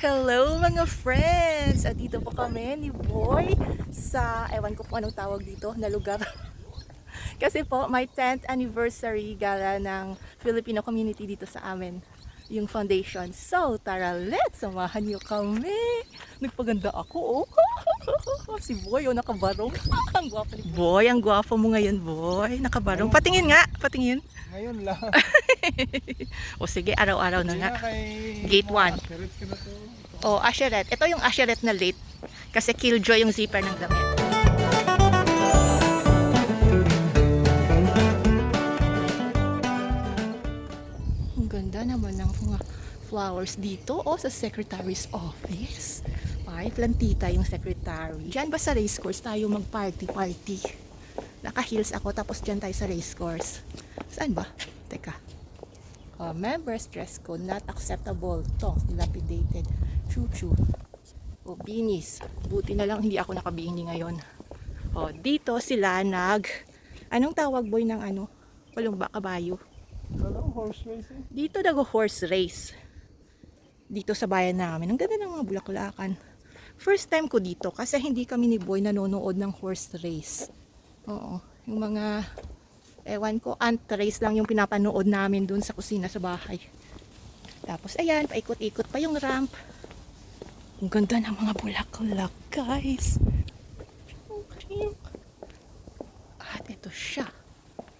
Hello mga friends! At dito po kami ni Boy sa, ewan ko po anong tawag dito, na lugar. Kasi po, my 10th anniversary gala ng Filipino community dito sa amin. Yung foundation. So, tara, let's! Samahan niyo kami! Nagpaganda ako, oh! si Boy, oh, nakabarong. ang gwapo ni Boy. Ang gwapo mo ngayon, Boy. Nakabarong. Patingin nga, patingin. Ngayon lang. O sige, araw-araw na nga. Gate one. Asherit ka na to. O, Asheret. Ito yung Asheret na late. Kasi killjoy yung zipper ng damit. Ang ganda naman ng mga flowers dito. O, sa secretary's office. Ay, plantita yung secretary. Diyan ba sa race course tayo mag-party-party? Naka-heels ako tapos diyan tayo sa race course. Saan ba? Teka. Uh, members dress code not acceptable. Tongs dilapidated. Chuchu. O binis. Buti na lang hindi ako nakabini ngayon. O dito sila nag Anong tawag boy ng ano? Walong ba kabayo? Wala horse race eh. Dito nag horse race. Dito sa bayan namin. Ang ganda ng mga bulaklakan. First time ko dito kasi hindi kami ni Boy nanonood ng horse race. Oo. Yung mga ewan ko, ant race lang yung pinapanood namin dun sa kusina sa bahay. Tapos ayan, paikot-ikot pa yung ramp. Ang ganda ng mga bulaklak, guys. At ito siya.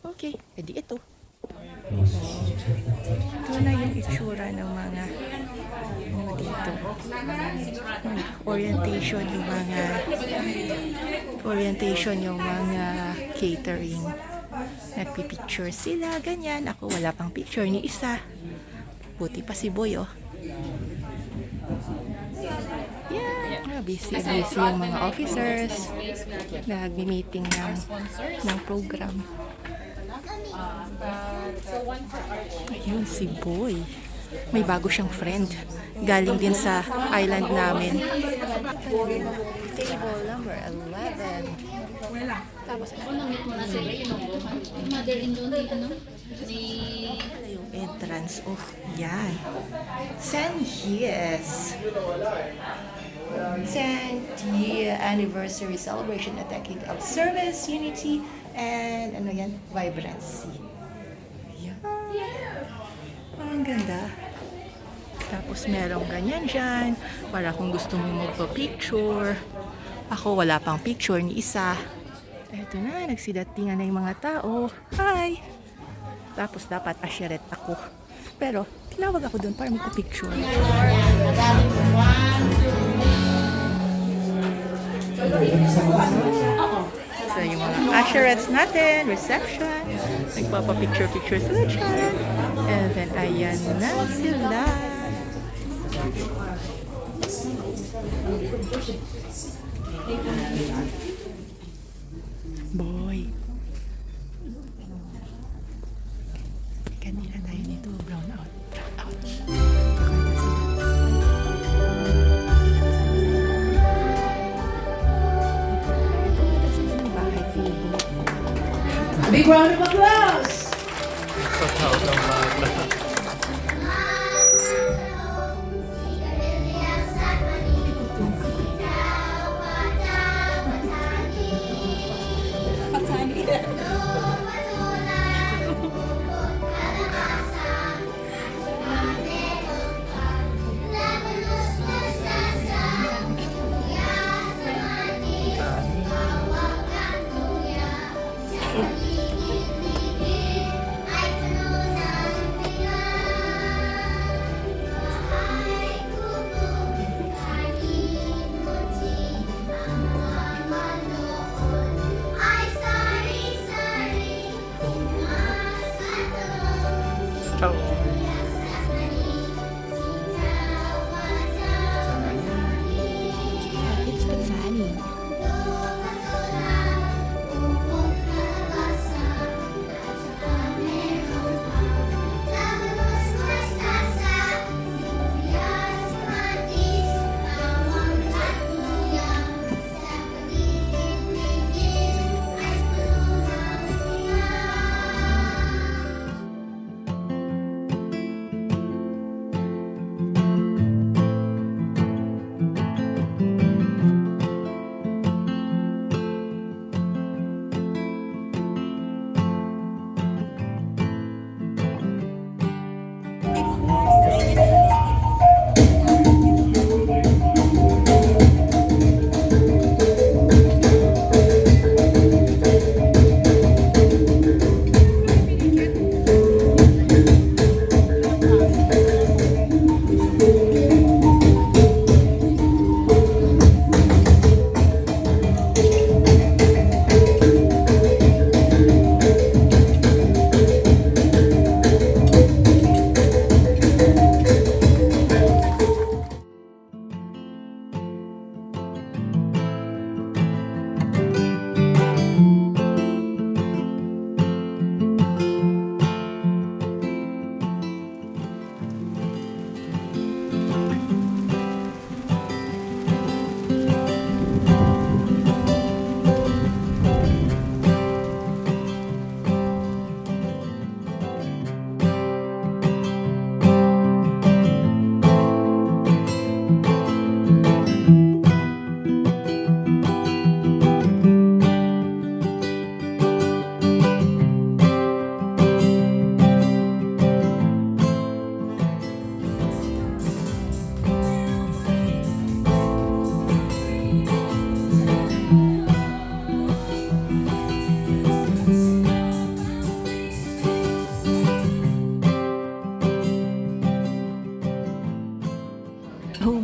Okay, edi ito. Ito na yung itsura ng mga ano dito. Orientation yung mga orientation yung mga catering. Nagpipicture sila, ganyan. Ako wala pang picture ni isa. Buti pa si Boy, oh. Yeah, mga busy, busy yung mga officers. Nagmi-meeting ng, ng program. Ayun, si Boy. May bago siyang friend. Galing din sa island namin. Table number 11. Tapos, Mother-in-law ni ano? Ni... Yung entrance. Oh, yan. Ten years. 10th year anniversary celebration a decade of service, unity, and ano yan, vibrancy. Yan. Ang ganda. Tapos merong ganyan dyan, para kung gusto mo magpa-picture. Ako wala pang picture ni isa. Eto na, nagsidatingan na yung mga tao. Hi! Tapos dapat asyeret ako. Pero, tinawag ako doon para magpa-picture. So, yung mga usherettes natin, reception, nagpapa-picture-picture sila dyan. And then, ayan na sila. Boy. Kanina tayo nito, brown out. Brown out. Big round of applause.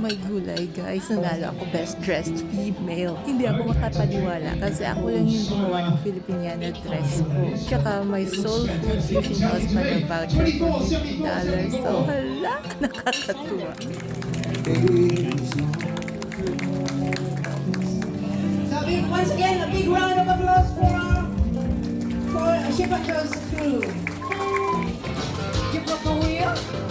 may gulay guys, nanalo ako best dressed female. Hindi ako makapaniwala kasi ako lang yung gumawa ng Filipiniana dress ko. Tsaka may soul food fusion hospital voucher for $50. So hala, nakakatuwa. So big, once again, a big round of applause for, for Shiba Girls crew. Give up a wheel.